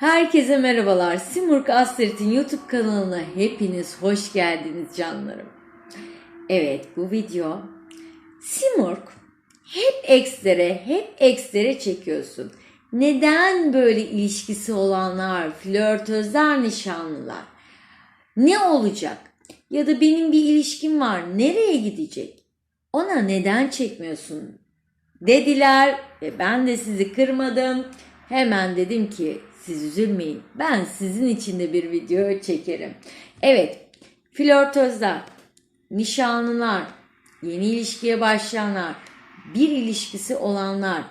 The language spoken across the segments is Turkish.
Herkese merhabalar. Simurg Asret'in YouTube kanalına hepiniz hoş geldiniz canlarım. Evet bu video Simurg hep ekslere, hep ekslere çekiyorsun. Neden böyle ilişkisi olanlar, flörtözler, nişanlılar? Ne olacak? Ya da benim bir ilişkim var, nereye gidecek? Ona neden çekmiyorsun? Dediler ve ben de sizi kırmadım. Hemen dedim ki siz üzülmeyin. Ben sizin için de bir video çekerim. Evet, flörtözler, nişanlılar, yeni ilişkiye başlayanlar, bir ilişkisi olanlar.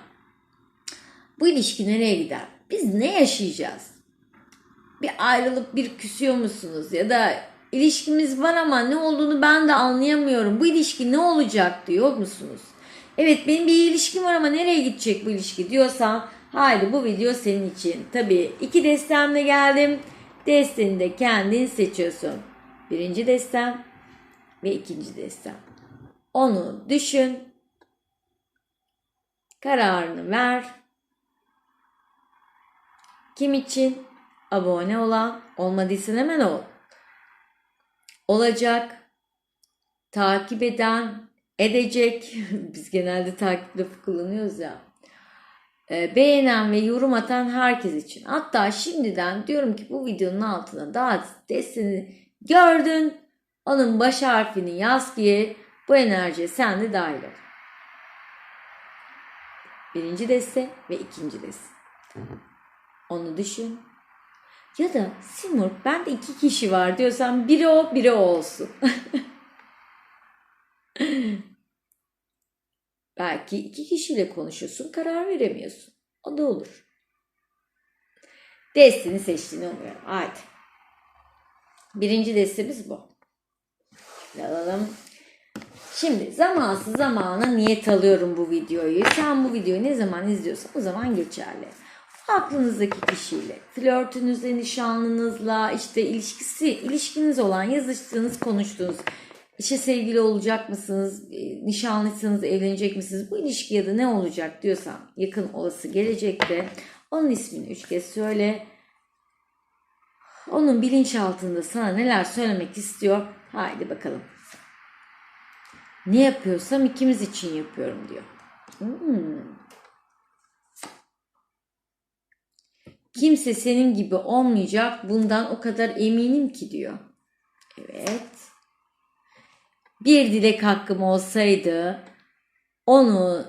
Bu ilişki nereye gider? Biz ne yaşayacağız? Bir ayrılıp bir küsüyor musunuz? Ya da ilişkimiz var ama ne olduğunu ben de anlayamıyorum. Bu ilişki ne olacak diyor musunuz? Evet benim bir ilişkim var ama nereye gidecek bu ilişki diyorsan haydi bu video senin için. Tabii iki destemle geldim. Desteni de kendin seçiyorsun. Birinci destem ve ikinci destem. Onu düşün. Kararını ver. Kim için? Abone olan, olmadıysan hemen ol. Olacak, takip eden, edecek. Biz genelde takip lafı kullanıyoruz ya. Ee, beğenen ve yorum atan herkes için. Hatta şimdiden diyorum ki bu videonun altına daha destini gördün. Onun baş harfini yaz ki bu enerjiye sen de dahil ol. Birinci deste ve ikinci deste. Onu düşün. Ya da Simur bende iki kişi var diyorsan biri o biri o olsun. Belki iki kişiyle konuşuyorsun karar veremiyorsun. O da olur. Destini seçtiğini umuyorum. Haydi. Birinci destemiz bu. Alalım. Şimdi zamansız zamana niyet alıyorum bu videoyu. Sen bu videoyu ne zaman izliyorsan o zaman geçerli. Aklınızdaki kişiyle, flörtünüzle, nişanlınızla, işte ilişkisi, ilişkiniz olan, yazıştığınız, konuştuğunuz, işte sevgili olacak mısınız, e, nişanlıysanız evlenecek misiniz, bu ilişki ya da ne olacak diyorsan yakın olası gelecekte onun ismini üç kez söyle. Onun bilinçaltında sana neler söylemek istiyor. Haydi bakalım. Ne yapıyorsam ikimiz için yapıyorum diyor. Hmm. Kimse senin gibi olmayacak. Bundan o kadar eminim ki diyor. Evet. Bir dilek hakkım olsaydı onu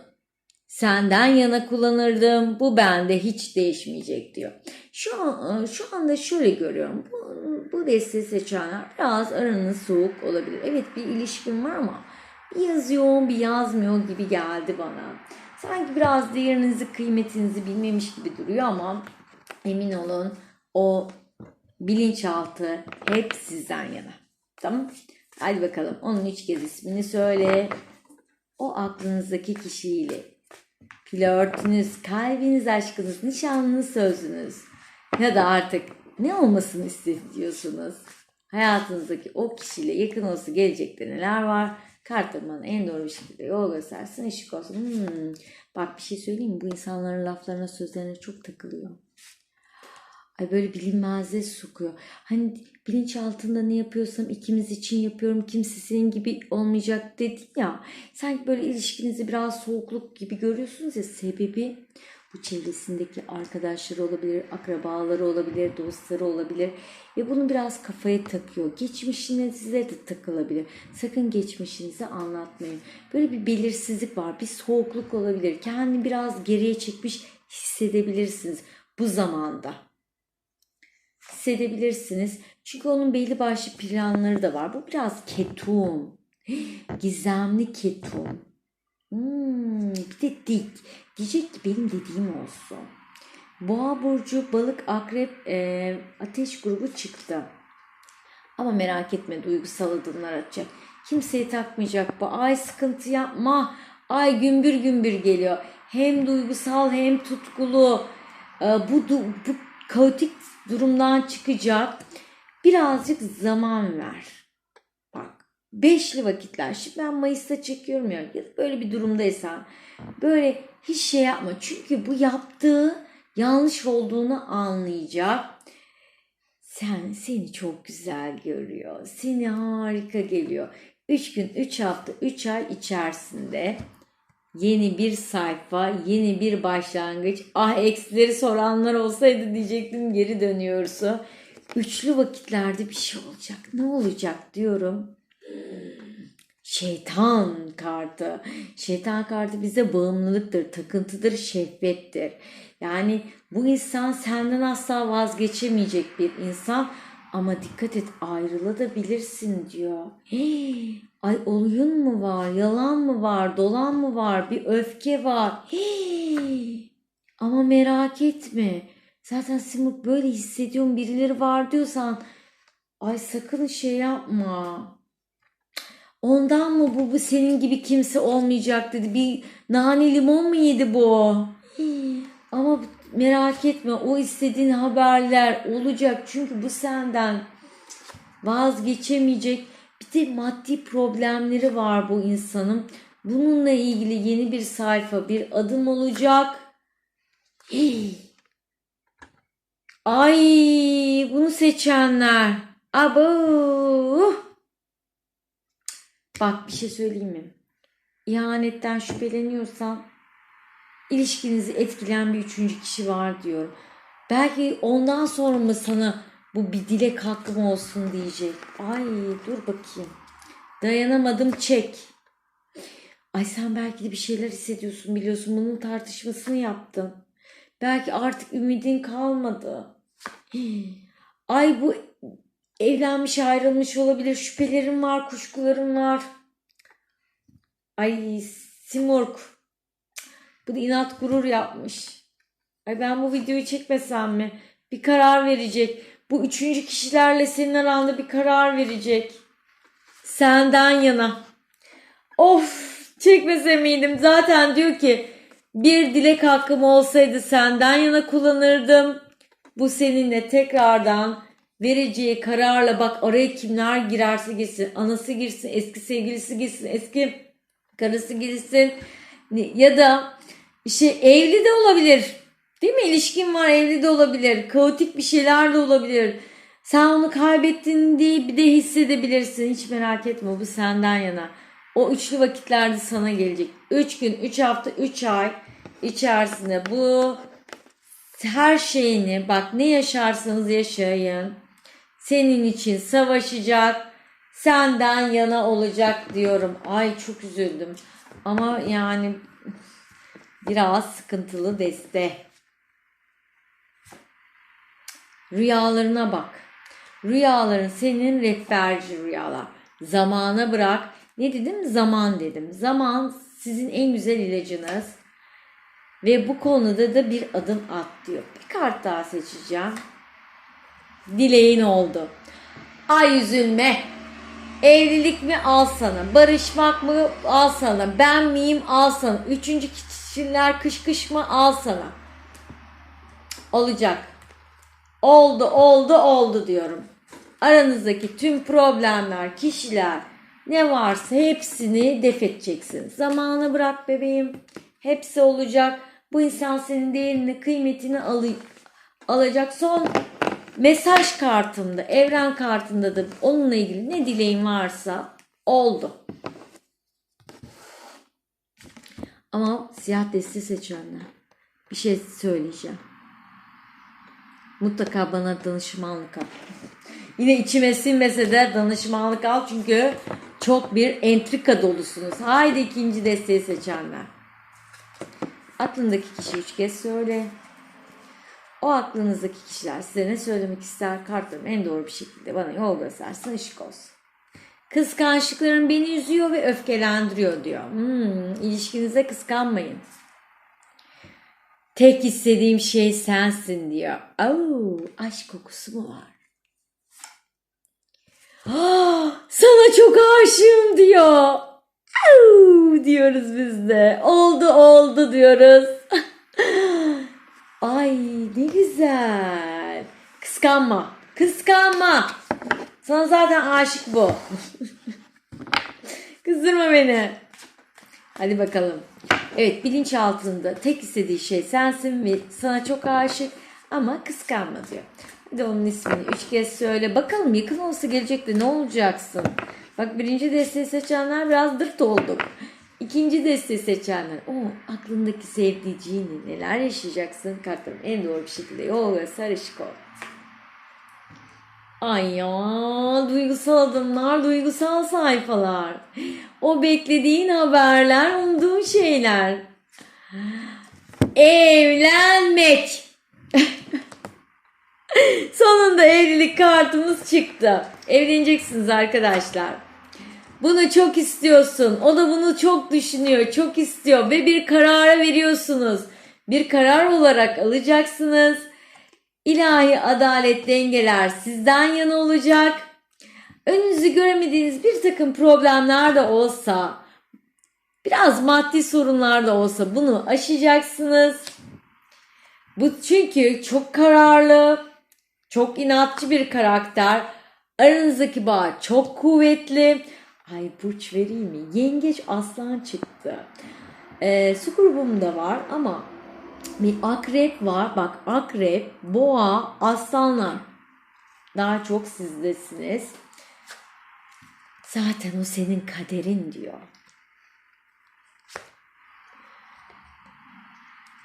senden yana kullanırdım. Bu bende hiç değişmeyecek diyor. Şu şu anda şöyle görüyorum. Bu, bu desteği seçenler biraz aranız soğuk olabilir. Evet bir ilişkin var ama bir yazıyor bir yazmıyor gibi geldi bana. Sanki biraz değerinizi kıymetinizi bilmemiş gibi duruyor ama emin olun o bilinçaltı hep sizden yana. Tamam Hadi bakalım onun üç kez ismini söyle. O aklınızdaki kişiyle flörtünüz, kalbiniz, aşkınız, nişanlınız, sözünüz ya da artık ne olmasını istiyorsunuz? Hayatınızdaki o kişiyle yakın olası gelecekte neler var? Kartlarımın en doğru bir şekilde yol göstersin, ışık olsun. Hmm. Bak bir şey söyleyeyim mi? Bu insanların laflarına, sözlerine çok takılıyor. Ay böyle bilinmezliğe sokuyor. Hani bilinç altında ne yapıyorsam ikimiz için yapıyorum. Kimse senin gibi olmayacak dedin ya. Sanki böyle ilişkinizi biraz soğukluk gibi görüyorsunuz ya. Sebebi bu çevresindeki arkadaşları olabilir, akrabaları olabilir, dostları olabilir. Ve bunu biraz kafaya takıyor. Geçmişine size de takılabilir. Sakın geçmişinizi anlatmayın. Böyle bir belirsizlik var, bir soğukluk olabilir. Kendini biraz geriye çekmiş hissedebilirsiniz bu zamanda hissedebilirsiniz. Çünkü onun belli başlı planları da var. Bu biraz ketum. Gizemli ketum. Hmm, bir de dik. Diyecek ki benim dediğim olsun. Boğa burcu, balık, akrep, e, ateş grubu çıktı. Ama merak etme duygusal adımlar atacak. Kimseyi takmayacak bu. Ay sıkıntı yapma. Ay gümbür gümbür geliyor. Hem duygusal hem tutkulu. E, bu, bu kaotik durumdan çıkacak. Birazcık zaman ver. Bak beşli vakitler. Şimdi ben Mayıs'ta çekiyorum ya. böyle bir durumdaysan böyle hiç şey yapma. Çünkü bu yaptığı yanlış olduğunu anlayacak. Sen seni çok güzel görüyor. Seni harika geliyor. 3 gün, 3 hafta, 3 ay içerisinde yeni bir sayfa, yeni bir başlangıç. Ah eksileri soranlar olsaydı diyecektim geri dönüyorsa. Üçlü vakitlerde bir şey olacak. Ne olacak diyorum. Şeytan kartı. Şeytan kartı bize bağımlılıktır, takıntıdır, şehvettir. Yani bu insan senden asla vazgeçemeyecek bir insan ama dikkat et ayrılabilirsin diyor. Hii, ay oyun mu var, yalan mı var, dolan mı var, bir öfke var. Hii, ama merak etme. Zaten Simuk böyle hissediyorum birileri var diyorsan ay sakın şey yapma. Ondan mı bu, bu senin gibi kimse olmayacak dedi. Bir nane limon mu yedi bu? Ama merak etme o istediğin haberler olacak. Çünkü bu senden vazgeçemeyecek. Bir de maddi problemleri var bu insanın. Bununla ilgili yeni bir sayfa, bir adım olacak. Hii. Ay bunu seçenler. Abo. Bak bir şey söyleyeyim mi? İhanetten şüpheleniyorsan ilişkinizi etkileyen bir üçüncü kişi var diyorum. Belki ondan sonra mı sana bu bir dilek hakkım olsun diyecek. Ay dur bakayım. Dayanamadım çek. Ay sen belki de bir şeyler hissediyorsun biliyorsun. Bunun tartışmasını yaptın. Belki artık ümidin kalmadı. Ay bu evlenmiş ayrılmış olabilir. Şüphelerim var, kuşkularım var. Ay Simurg. Bu inat gurur yapmış. Ay ben bu videoyu çekmesem mi? Bir karar verecek. Bu üçüncü kişilerle senin aranda bir karar verecek. Senden yana. Of çekmese miydim? Zaten diyor ki bir dilek hakkım olsaydı senden yana kullanırdım. Bu seninle tekrardan vereceği kararla bak araya kimler girerse girsin. Anası girsin, eski sevgilisi girsin, eski karısı girsin. Ya da işte evli de olabilir. Değil mi? İlişkin var evli de olabilir. Kaotik bir şeyler de olabilir. Sen onu kaybettin diye bir de hissedebilirsin. Hiç merak etme bu senden yana. O üçlü vakitlerde sana gelecek. 3 gün, 3 hafta, 3 ay içerisinde bu her şeyini bak ne yaşarsanız yaşayın. Senin için savaşacak. Senden yana olacak diyorum. Ay çok üzüldüm. Ama yani biraz sıkıntılı deste. Rüyalarına bak. Rüyaların senin rehberci rüyalar. Zamana bırak. Ne dedim? Zaman dedim. Zaman sizin en güzel ilacınız. Ve bu konuda da bir adım at diyor. Bir kart daha seçeceğim. Dileğin oldu. Ay üzülme. Evlilik mi al sana. Barışmak mı al sana. Ben miyim al sana. Üçüncü kişiler kış kış mı al sana. Olacak. Oldu oldu oldu diyorum. Aranızdaki tüm problemler, kişiler ne varsa hepsini def edeceksin. Zamanı bırak bebeğim. Hepsi olacak. Bu insan senin değerini, kıymetini alı- alacak. Son mesaj kartımda, evren kartında da onunla ilgili ne dileğin varsa oldu. Ama siyah deste seçenler bir şey söyleyeceğim. Mutlaka bana danışmanlık al. Yine içime sinmese de danışmanlık al çünkü çok bir entrika dolusunuz. Haydi ikinci desteği seçenler. Aklındaki kişi üç kez söyle. O aklınızdaki kişiler size ne söylemek ister kartlarım en doğru bir şekilde bana yol göstersin ışık olsun. Kıskançlıkların beni üzüyor ve öfkelendiriyor diyor. Hmm, ilişkinize kıskanmayın. Tek istediğim şey sensin diyor. Oo, aşk kokusu mu var? Ah, sana çok aşığım diyor. Au, diyoruz biz de. Oldu oldu diyoruz. Ay ne güzel. Kıskanma. Kıskanma. Sana zaten aşık bu. Kızdırma beni. Hadi bakalım. Evet bilinçaltında tek istediği şey sensin ve sana çok aşık ama kıskanma diyor. Hadi onun ismini üç kez söyle. Bakalım yakın olsa gelecekte ne olacaksın? Bak birinci desteği seçenler biraz dırt olduk. İkinci desteği seçenler. O aklındaki sevdiceğini neler yaşayacaksın? Kartların en doğru bir şekilde yol ve sarışık ol. Ay ya duygusal adımlar, duygusal sayfalar. O beklediğin haberler, umduğun şeyler. Evlenmek. Sonunda evlilik kartımız çıktı. Evleneceksiniz arkadaşlar. Bunu çok istiyorsun. O da bunu çok düşünüyor, çok istiyor ve bir karara veriyorsunuz. Bir karar olarak alacaksınız. İlahi adalet dengeler sizden yana olacak. Önünüzü göremediğiniz bir takım problemler de olsa, biraz maddi sorunlar da olsa bunu aşacaksınız. Bu çünkü çok kararlı, çok inatçı bir karakter. Aranızdaki bağ çok kuvvetli. Ay burç vereyim mi? Yengeç aslan çıktı. Ee, su grubumda var ama bir akrep var. Bak akrep, boğa, aslanlar. Daha çok sizdesiniz. Zaten o senin kaderin diyor.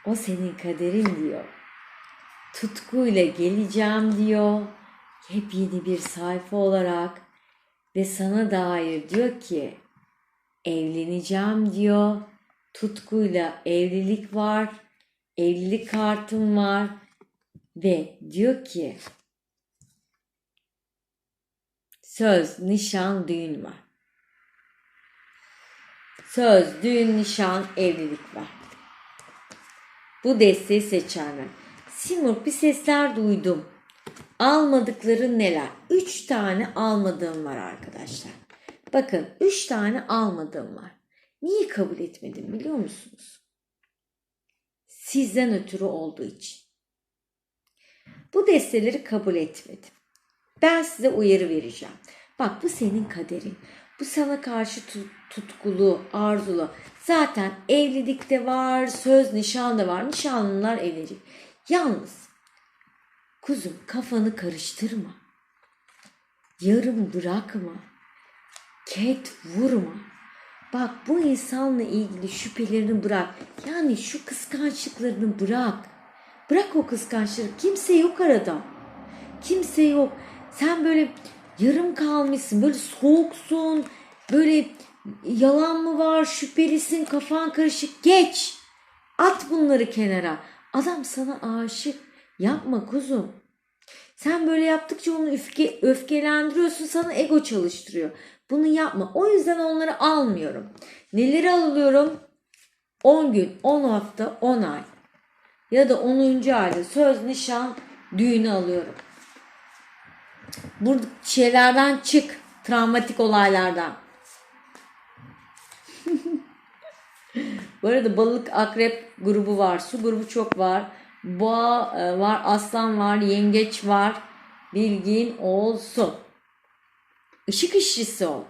O senin kaderin diyor. Tutkuyla geleceğim diyor. Yepyeni bir sayfa olarak ve sana dair diyor ki evleneceğim diyor. Tutkuyla evlilik var. Evlilik kartım var ve diyor ki söz, nişan, düğün var. Söz, düğün, nişan, evlilik var. Bu desteği seçenler. Simur bir sesler duydum. Almadıkları neler? Üç tane almadığım var arkadaşlar. Bakın üç tane almadığım var. Niye kabul etmedim biliyor musunuz? Sizden ötürü olduğu için. Bu desteleri kabul etmedim. Ben size uyarı vereceğim. Bak bu senin kaderin. Bu sana karşı tu- tutkulu, arzulu. Zaten evlilik de var, söz nişan da var. Nişanlılar evlenecek. Yalnız kuzum kafanı karıştırma. Yarım bırakma. Ket vurma. Bak bu insanla ilgili şüphelerini bırak. Yani şu kıskançlıklarını bırak. Bırak o kıskançlığı. Kimse yok arada. Kimse yok. Sen böyle yarım kalmışsın. Böyle soğuksun. Böyle yalan mı var? Şüphelisin. Kafan karışık. Geç. At bunları kenara. Adam sana aşık. Yapma kuzum. Sen böyle yaptıkça onu öfke, öfkelendiriyorsun. Sana ego çalıştırıyor. Bunu yapma. O yüzden onları almıyorum. Neleri alıyorum? 10 gün, 10 hafta, 10 ay. Ya da 10. ayda söz, nişan, düğünü alıyorum. Bu şeylerden çık. Travmatik olaylardan. Bu arada balık akrep grubu var. Su grubu çok var. Boğa e, var, aslan var, yengeç var. Bilgin olsun. Işık işçisi ol.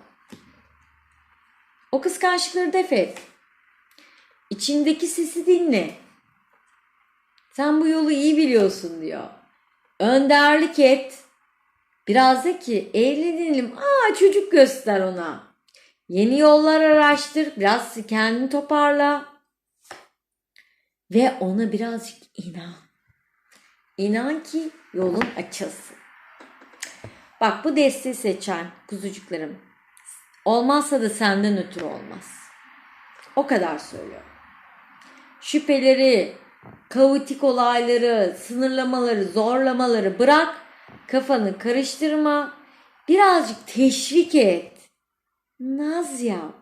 O kıskançlıkları def et. İçindeki sesi dinle. Sen bu yolu iyi biliyorsun diyor. Önderlik et. Biraz de ki evlenelim. Aa çocuk göster ona. Yeni yollar araştır. Biraz kendini toparla. Ve ona birazcık inan. İnan ki yolun açılsın. Bak bu desteği seçen kuzucuklarım. Olmazsa da senden ötürü olmaz. O kadar söylüyorum. Şüpheleri, kaotik olayları, sınırlamaları, zorlamaları bırak. Kafanı karıştırma. Birazcık teşvik et. Naz yap.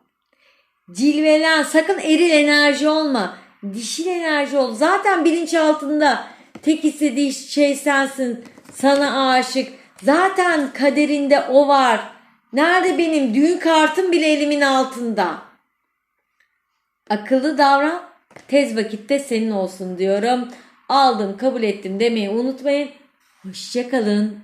Cilvelen. Sakın eril enerji olma. Dişil enerji ol. Zaten bilinçaltında tek istediği şey sensin. Sana aşık. Zaten kaderinde o var. Nerede benim düğün kartım bile elimin altında. Akıllı davran. Tez vakitte senin olsun diyorum. Aldım, kabul ettim demeyi unutmayın. Hoşçakalın.